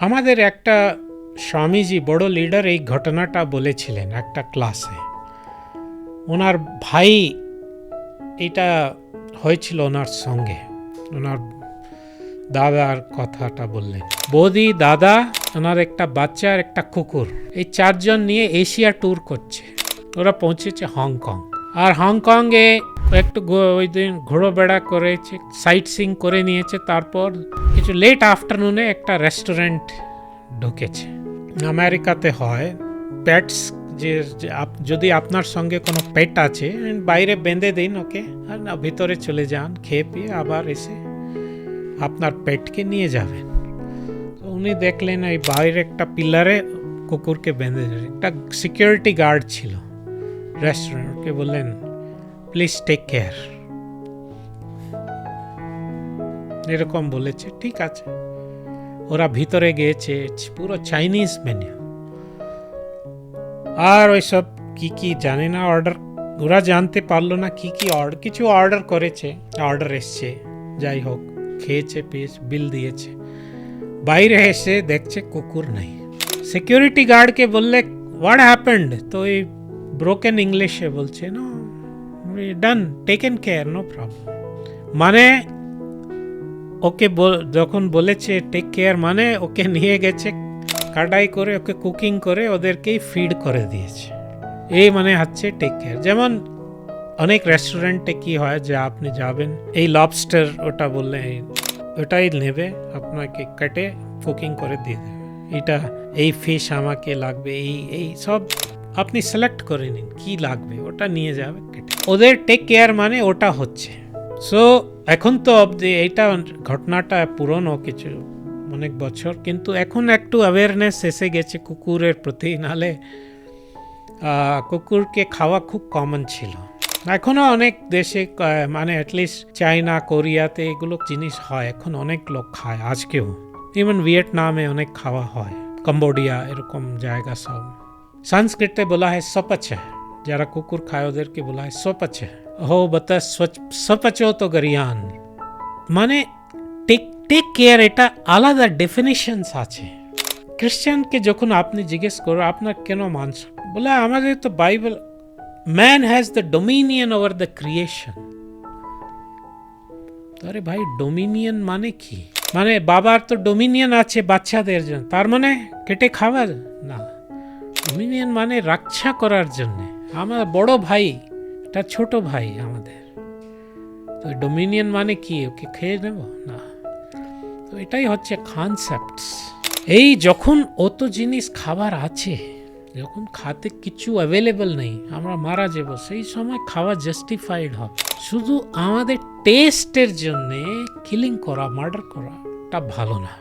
আমাদের একটা স্বামীজি বড় লিডার এই ঘটনাটা বলেছিলেন একটা ক্লাসে ওনার ভাই এটা হয়েছিল ওনার সঙ্গে। ওনার দাদার কথাটা বললেন। বৌদি, দাদা, ওনার একটা বাচ্চা আর একটা কুকুর। এই চারজন নিয়ে এশিয়া ট্যুর করছে। ওরা পৌঁছেছে হংকং। আর হংকংয়ে একটু ওই দিন ঘোরাবেড়া করেছে সাইট সিং করে নিয়েছে, তারপর কিছু লেট আফটারনুনে একটা রেস্টুরেন্ট ঢুকেছে। আমেরিকাতে হয় পেটস যে আপ- যদি আপনার সঙ্গে কোনো পেট আছে বাইরে বেঁধে দিন ওকে আর না, ভিতরে চলে যান, খেয়ে পিয়ে আবার এসে আপনার পেটকে নিয়ে যাবেন। উনি দেখলেন এই বাইরে একটা পিলারে কুকুরকে বেঁধে। একটা সিকিউরিটি গার্ড ছিল। রেস্টুরেন্টকে বললেন প্লিজ টেক কেয়ার। এরকম বলেছে, ঠিক আছে। ওরা ভিতরে গিয়েছে পুরো চাইনিজ মেনু আর ওইসব কি কি জানে না অর্ডার ওরা জানতে পারল না কি কি অর্ডার কিছু অর্ডার করেছে অর্ডার এসছে। যাই হোক, খেয়েছে, পেয়েছে বিল দিয়েছে। বাইরে এসে দেখছে কুকুর নেই। সিকিউরিটি গার্ডকে বললে হোয়াট হ্যাপেন্ড তো এই ব্রোকেন ইংলিশে বলছে no done taken care no problem মানে ওকে যখন বলেছে টেক কেয়ার মানে ওকে নিয়ে গেছে, কাটাই করে, ওকে কুকিং করে, ওদেরকেই ফিড করে দিয়েছে। এই মানে হচ্ছে টেক কেয়ার যেমন অনেক রেস্টুরেন্টে কি হয় যে আপনি যাবেন, এই লবস্টার ওটা বললে ওটাই নেবে, আপনাকে কেটে কুকিং করে দিয়ে দেবে। এটা, এই ফিশ আমাকে লাগবে, এই এই সব আপনি সিলেক্ট করে নিন, কী লাগবে, ওটা নিয়ে যাবে ওদের টেক কেয়ার মানে ওটা হচ্ছে। সো এখন তো অবধি এইটা ঘটনাটা পুরনো কিছু, অনেক বছর, কিন্তু এখন একটু অ্যাওয়ারনেস এসে গেছে কুকুরের প্রতি। নালে কুকুরকে খাওয়া খুব কমন ছিল। এখনও অনেক দেশে মানে অ্যাটলিস্ট চায়না, কোরিয়াতে এগুলো জিনিস হয়। এখন অনেক লোক খায়, আজকেও। ইভেন ভিয়েতনামে অনেক খাওয়া হয়। কম্বোডিয়া, এরকম জায়গা সব। সংস্কৃতে বলা হয় সপচ। যারা কুকুর খায়, ওদেরকে বলা হয়। সপচ হো বতা সপচো তো গরিয়ান। মানে টেক টেক কেয়ার এটা আলাদা ডেফিনেশনস আছে। খ্রিস্টানকে যখন আপনি জিজ্ঞেস করো আপনার কেন মানস বলে, আমাদের তো Bible man has the dominion over the creation আরে ভাই ডোমিনিয়ন মানে কি? মানে বাবার তো ডোমিনিয়ন আছে বাচ্চাদের জন্য, তার মানে কেটে খাবার না। ডোমিনিয়ন মানে রক্ষা করার জন্যে। আমার বড় ভাই এটা ছোট ভাই আমাদের। তো ডোমিনিয়ন মানে কি? ওকে খেয়ে নেব? না। তো এটাই হচ্ছে কনসেপ্টস এই যখন অত জিনিস খাবার আছে, যখন খাতে কিছু অ্যাভেলেবল নেই, আমরা মারা যাব, সেই সময় খাওয়া জাস্টিফাইড হবে। শুধু আমাদের টেস্টের জন্যে কিলিং করা মার্ডার করা এটা ভালো না।